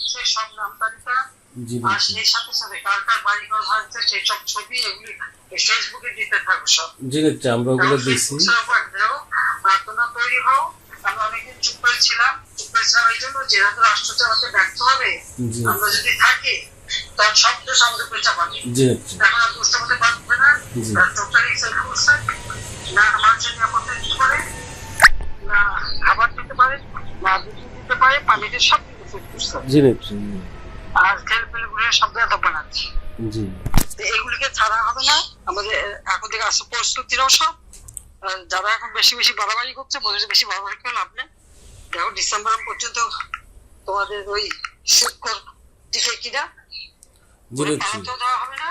দিচ্ছে সব নাম তালিকা আর সেই সাথে সাথে কার কার বাড়ি ঘর ভাঙছে সেই সব ছবি এগুলি ফেসবুকে দিতে থাকো সব। জি নেত্রী আমরা ওগুলো দিছি প্রার্থনা তৈরি হও। আমরা অনেকদিন চুপ করেছিলাম চুপ করেছিলাম এই জন্য যেহেতু রাষ্ট্র চালাতে ব্যর্থ হবে আমরা যদি থাকি তখন সব দোষ আমাদের পেয়ে চাপাবে এখন আর দুষ্ট হতে পারবে না। টোটালি সেলফ করছে। না মানুষের নিরাপত্তা দিতে পারে না খাবার দিতে পারে না বিদ্যুৎ দিতে পারে পানি দিয়ে সব আর ছেলে পেলেগুলো সব বেদব জি। এগুলিকে ছাড়া হবে না। আমাদের এখন থেকে আসছে প্রস্তুতিরাও সব যারা এখন বেশি বেশি বাড়াবাড়ি করছে বলে বেশি বাড়াবাড়ি করে লাভ নেই। দেখো ডিসেম্বর পর্যন্ত তোমাদের ওই শুক্র টিকে কিনা? হবে না।